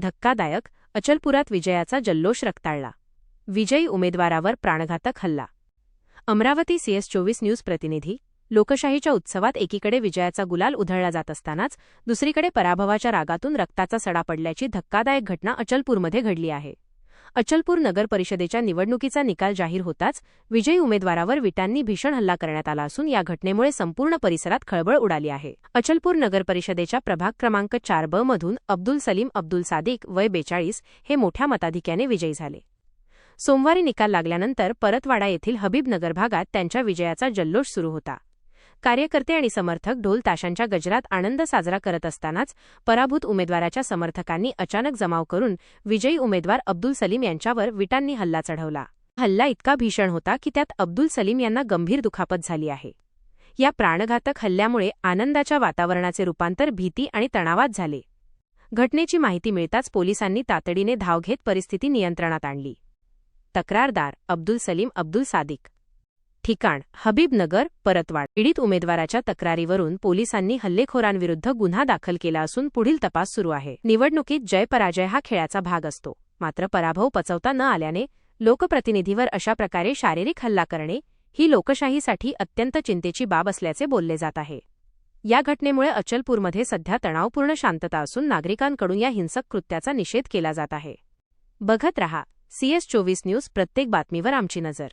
धक्कादायक अचलपुरात विजयाचा जल्लोष रक्ताळला. विजयी उमेदवारावर प्राणघातक हल्ला. अमरावती सीएस चोवीस न्यूज प्रतिनिधी लोकशाहीच्या उत्सवात एकीकडे विजयाचा गुलाल उधळला जात असतानाच दुसरीकडे पराभवाच्या रागातून रक्ताचा सडा पडल्याची धक्कादायक घटना अचलपूरमध्ये घडली आहे. अचलपूर नगर परिषदेच्या निवडणुकीचा निकाल जाहीर होताच विजयी उमेदवारावर विटांनी भीषण हल्ला करण्यात आला असून या घटनेमुळे संपूर्ण परिसरात खळबळ उडाली आहे. अचलपूर नगर परिषदेच्या प्रभाग क्रमांक चार ब मधून अब्दुल सलीम अब्दुल सादिक वय बेचाळीस हे मोठ्या मताधिक्याने विजयी झाले. सोमवारी निकाल लागल्यानंतर परतवाडा येथील हबीबनगर भागात त्यांच्या विजयाचा जल्लोष सुरू होता. कार्यकर्ते आणि समर्थक ढोल ताशांच्या गजरात आनंद साजरा करत असतानाच पराभूत उमेदवाराच्या समर्थकांनी अचानक जमाव करून विजयी उमेदवार अब्दुल सलीम यांच्यावर विटांनी हल्ला चढवला. हल्ला इतका भीषण होता की त्यात अब्दुल सलीम यांना गंभीर दुखापत झाली आहे. या प्राणघातक हल्ल्यामुळे आनंदाच्या वातावरणाचे रूपांतर भीती आणि तणावात झाले. घटनेची माहिती मिळताच पोलिसांनी तातडीने धाव घेत परिस्थिती नियंत्रणात आणली. तक्रारदार अब्दुल सलीम अब्दुल सादिक ठिकाण हबीबनगर परतवाड. पीडित उमेदवाराच्या तक्रारीवरून पोलिसांनी हल्लेखोरांविरुद्ध गुन्हा दाखल केला असून पुढील तपास सुरू आहे. निवडणुकीत जय पराजय हा खेळाचा भाग असतो. मात्र पराभव पचवता न आल्याने लोकप्रतिनिधीवर अशा प्रकारे शारीरिक हल्ला करणे ही लोकशाहीसाठी अत्यंत चिंतेची बाब असल्याचे बोलले जात आहे. या घटनेमुळे अचलपूरमध्ये सध्या तणावपूर्ण शांतता असून नागरिकांकडून या हिंसक कृत्याचा निषेध केला जात आहे. बघत रहा. सीएस चोवीस न्यूज प्रत्येक बातमीवर आमची नजर.